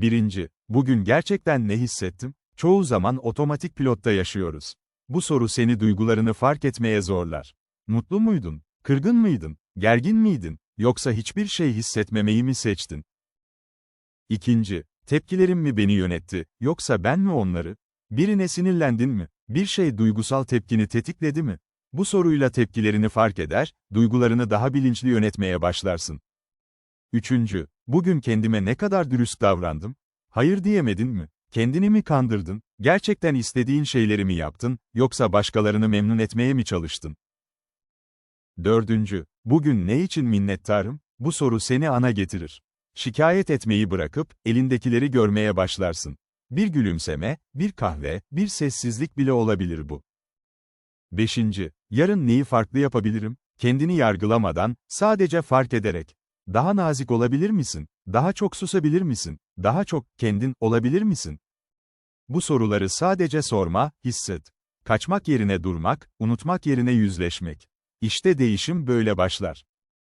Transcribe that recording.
Birinci, bugün gerçekten ne hissettim? Çoğu zaman otomatik pilotta yaşıyoruz. Bu soru seni duygularını fark etmeye zorlar. Mutlu muydun? Kırgın mıydın? Gergin miydin? Yoksa hiçbir şey hissetmemeyi mi seçtin? İkinci, tepkilerim mi beni yönetti, yoksa ben mi onları? Birine sinirlendin mi? Bir şey duygusal tepkini tetikledi mi? Bu soruyla tepkilerini fark eder, duygularını daha bilinçli yönetmeye başlarsın. Üçüncü, bugün kendime ne kadar dürüst davrandım? Hayır diyemedin mi? Kendini mi kandırdın? Gerçekten istediğin şeyleri mi yaptın, yoksa başkalarını memnun etmeye mi çalıştın? Dördüncü, bugün ne için minnettarım? Bu soru seni ana getirir. Şikayet etmeyi bırakıp, elindekileri görmeye başlarsın. Bir gülümseme, bir kahve, bir sessizlik bile olabilir bu. Beşinci, yarın neyi farklı yapabilirim? Kendini yargılamadan, sadece fark ederek. Daha nazik olabilir misin? Daha çok susabilir misin? Daha çok kendin olabilir misin? Bu soruları sadece sorma, hisset. Kaçmak yerine durmak, unutmak yerine yüzleşmek. İşte değişim böyle başlar.